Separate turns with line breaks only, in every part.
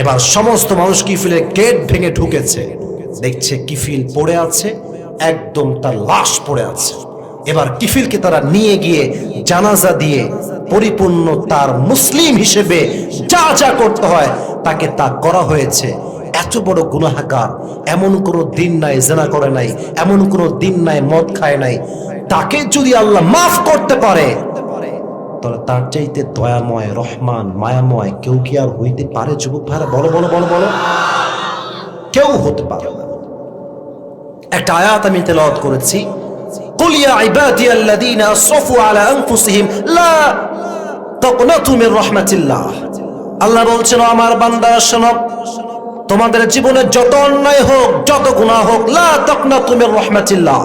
এবার সমস্ত মানুষ কিফিলের গেট ভেঙে ঢুকেছে। দেখছে কিফিল পড়ে আছে, একদম তার লাশ পড়ে আছে। এবার কিফিলকে তারা নিয়ে গিয়ে জানাজা দিয়ে পরিপূর্ণ তার মুসলিম হিসেবে যা যা করতে হয় তাকে তা করা হয়েছে। এত বড় গুনাহাকার এমন কোনো দিন নাই, জেনা করে নাই, এমন কোনো দিন নাই, মদ খায় নাই। তাকে যদি আল্লাহ মাফ করতে পারে তাহলে তার চাইতে দয়াময় রহমান মায়াময় কেউ কি আর হইতে পারে যুবক ভাইরা বলো বলো বলো বলো কেউ হতে পারে না একটা আয়াত আমি তেলাওয়াত করেছি قل يا عبادي الذين اسرفوا على انفسهم لا تقنطوا من رحمة الله আল্লাহ বলছেন "ও আমার বান্দা শোনো তোমাদের জীবনে যত অন্যায় হোক যত গুনাহ হোক লা তাকনাতু মির রাহমাতিল্লাহ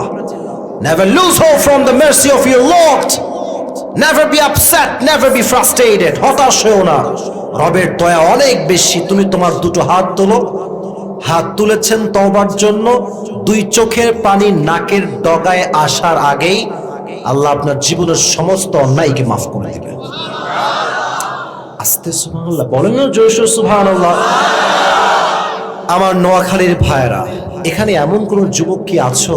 never lose hope from the mercy of your Lord never be upset, never be frustrated. হতাশ হও না। রবের দয়া অনেক বেশি। তুমি তোমার দুটো হাত তোলো। হাত তুলেছেন তওবার জন্য। দুই চোখের পানি নাকের ডগায় আসার আগেই আল্লাহ আপনার জীবনের সমস্ত অন্যায়কে মাফ করে দেবে আস্তে সুবহানাল্লাহ। বলেন না জোশ সুবহানাল্লাহ। আমার নোয়াখালীর ভাইরা এখানে এমন কোন যুবক কি আছো?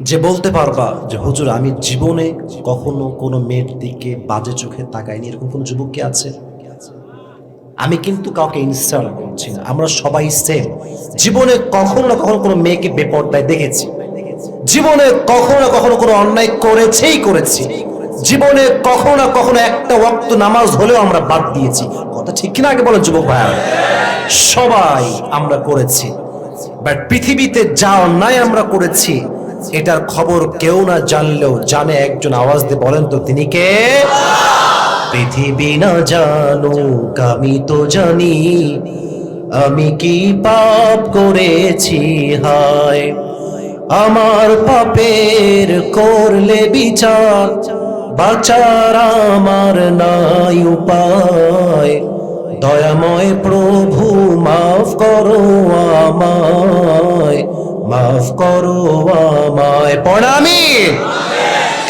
যে বলতে পারবা যে, হুজুর, আমি জীবনে কখনো কোনো মেয়ের দিকে বাজে চোখে তাকাইনি। এরকম কোন যুবক কি আছে? আমি কিন্তু কাউকে ইনস্টল করছি না। আমরা সবাই সেম জীবনে কখনো না কখনো কোনো মেয়েকে বেপর্দায় দেখেছি। জীবনে কখনো না কখনো কোনো অন্যায় করেছেই করেছি। জীবনে কখনো না কখনো একটা ওয়াক্ত নামাজ হলেও আমরা বাদ দিয়েছি। কথা ঠিক কিনা আগে বলেন যুবক ভাইয়া সবাই আমরা করেছি। বাট পৃথিবীতে যা অন্যায় আমরা করেছি এটার খবর কেউ না জানলেও জানে, একজন আওয়াজ দিয়ে বলেন তো, তিনি কে? পৃথিবী না জানুক, আমি তো জানি। আমি কি পাপ করেছি? হায়, আমার পাপের করলে বিচার, বাচার আমার নাই উপায়। দয়াময় প্রভু, মাফ করো আমায়। মাফ করো আমায়। প্রণামী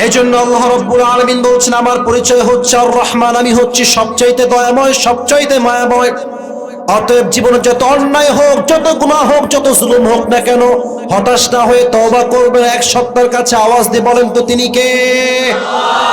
এই জন্য আল্লাহ রব্বুল আলমিন বলছেন, আমার পরিচয় হচ্ছে আর রহমান আমি হচ্ছি সবচাইতে দয়াময়, সবচাইতে মায়াময়। অতএব জীবনে যত অন্যায় হোক, যত গুনাহ হোক, যত জুলুম হোক না কেন, হতাশ না হয়ে তওবা করবেন। এক সপ্তাহের কাছে আওয়াজ দিয়ে বলেন তো তিনি কে?